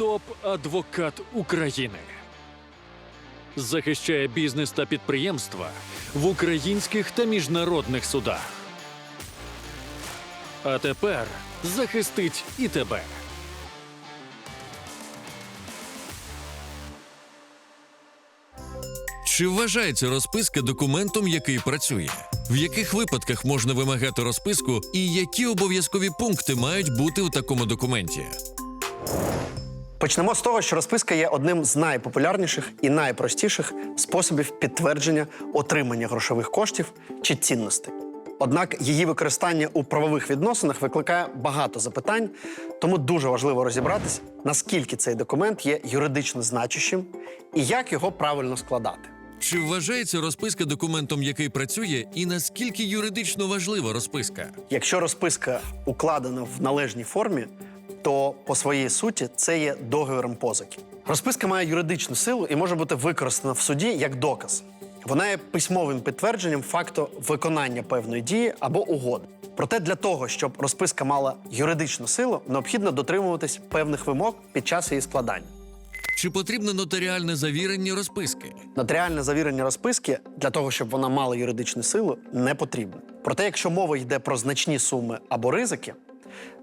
топ-адвокат України. Захищає бізнес та підприємства в українських та міжнародних судах. А тепер захистить і тебе. Чи вважається розписка документом, який працює? В яких випадках можна вимагати розписку, і які обов'язкові пункти мають бути у такому документі? Почнемо з того, що розписка є одним з найпопулярніших і найпростіших способів підтвердження отримання грошових коштів чи цінностей. Однак її використання у правових відносинах викликає багато запитань, тому дуже важливо розібратись, наскільки цей документ є юридично значущим і як його правильно складати. Чи вважається розписка документом, який працює, і наскільки юридично важлива розписка? Якщо розписка укладена в належній формі, то по своїй суті це є договіром позики. Розписка має юридичну силу і може бути використана в суді як доказ. Вона є письмовим підтвердженням факту виконання певної дії або угоди. Проте для того, щоб розписка мала юридичну силу, необхідно дотримуватись певних вимог під час її складання. Чи потрібно нотаріальне завірення розписки? Нотаріальне завірення розписки для того, щоб вона мала юридичну силу, не потрібно. Проте, якщо мова йде про значні суми або ризики,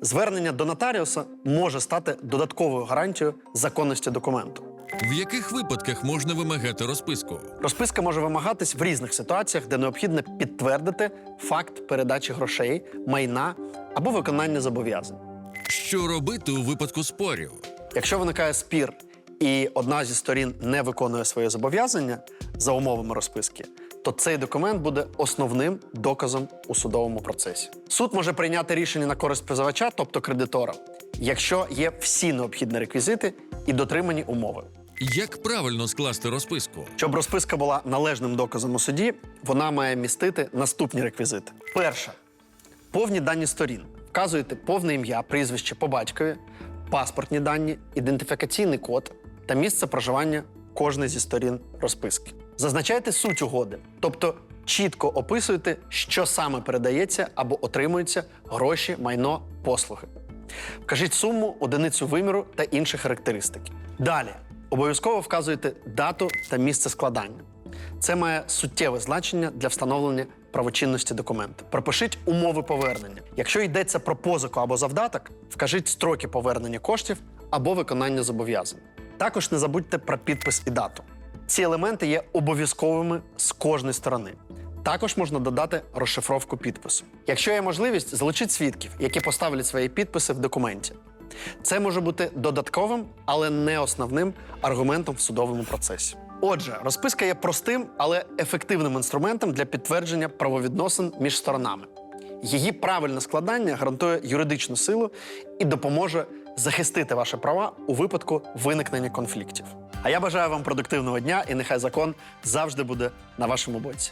звернення до нотаріуса може стати додатковою гарантією законності документу. В яких випадках можна вимагати розписку? Розписка може вимагатись в різних ситуаціях, де необхідно підтвердити факт передачі грошей, майна або виконання зобов'язань. Що робити у випадку спорів? Якщо виникає спір і одна зі сторін не виконує своє зобов'язання за умовами розписки, то цей документ буде основним доказом у судовому процесі. Суд може прийняти рішення на користь позивача, тобто кредитора, якщо є всі необхідні реквізити і дотримані умови. Як правильно скласти розписку? Щоб розписка була належним доказом у суді, вона має містити наступні реквізити: перше повні дані сторін. Вказуєте повне ім'я, прізвище по батькові, паспортні дані, ідентифікаційний код та місце проживання кожної зі сторін розписки. Зазначайте суть угоди, тобто чітко описуєте, що саме передається або отримується гроші, майно, послуги. Вкажіть суму, одиницю виміру та інші характеристики. Далі обов'язково вказуєте дату та місце складання. Це має суттєве значення для встановлення правочинності документа. Пропишіть умови повернення. Якщо йдеться про позику або завдаток, вкажіть строки повернення коштів або виконання зобов'язань. Також не забудьте про підпис і дату. Ці елементи є обов'язковими з кожної сторони. Також можна додати розшифровку підпису. Якщо є можливість, залучіть свідків, які поставлять свої підписи в документі. Це може бути додатковим, але не основним аргументом в судовому процесі. Отже, розписка є простим, але ефективним інструментом для підтвердження правовідносин між сторонами. Її правильне складання гарантує юридичну силу і допоможе захистити ваші права у випадку виникнення конфліктів. А я бажаю вам продуктивного дня і нехай закон завжди буде на вашому боці.